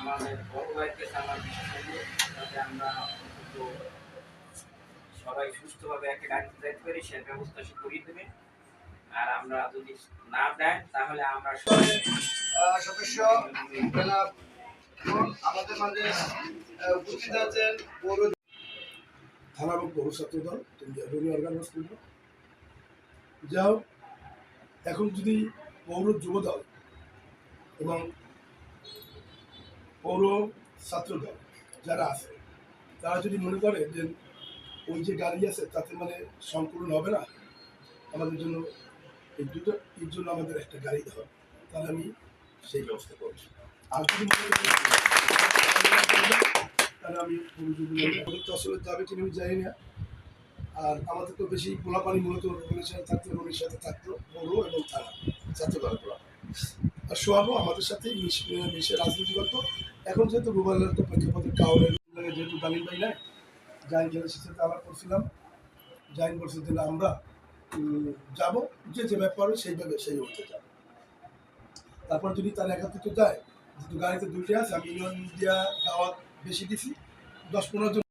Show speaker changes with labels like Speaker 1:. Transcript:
Speaker 1: আমাদের বড় ভাইয়ের কাছে আমার বিশেষ আমরা সবাই সুস্থভাবে একটা গাড়িতে যাইতে পারি, সে ব্যবস্থা সে করিয়ে দেবে। আর আমরা যদি না দেয়, তাহলে আমরা
Speaker 2: সদস্য আমাদের মাঝে উপস্থিত আছেন?
Speaker 3: তুমি অর্গানাইজ করব। এখন যদি পৌর যুব দল এবং পৌর ছাত্রদল যারা আছে, তারা যদি মনে করে যে ওই যে গাড়ি আছে, তাতে মানে সংকলন হবে না, আমাদের জন্য এই দুটো, এর জন্য আমাদের একটা গাড়ি দেওয়া, তাহলে আমি সেই ব্যবস্থা করছি আর যদি তাহলে আমি আসলে যাবে কিনা আমি জানি না। আর আমাদের তো বেশি পোলাপানি মূলত সাথে থাকতো রবির সাথে থাকতো, বড় এবং থানা ছাত্র দল পোলা আর সোহাবও আমাদের সাথে মিশে রাজনীতি করতো। এখন যেহেতু মোবাইলের তো প্রেক্ষাপটের কারণে যেহেতু দালিম ভাই নাই জাইন জেলের সাথে আলাপ করছিলাম। জাইন বলছে যে আমরা যাব। যে যে ব্যাপার সেইভাবে সেই হতে যাব তারপর যদি তার একাত্রিত যায়, যেহেতু গাড়িতে দুইটা আছে, আমি ইউনিয়ন দিয়া দাওয়াত বেশি দিছি, দশ পনেরো জন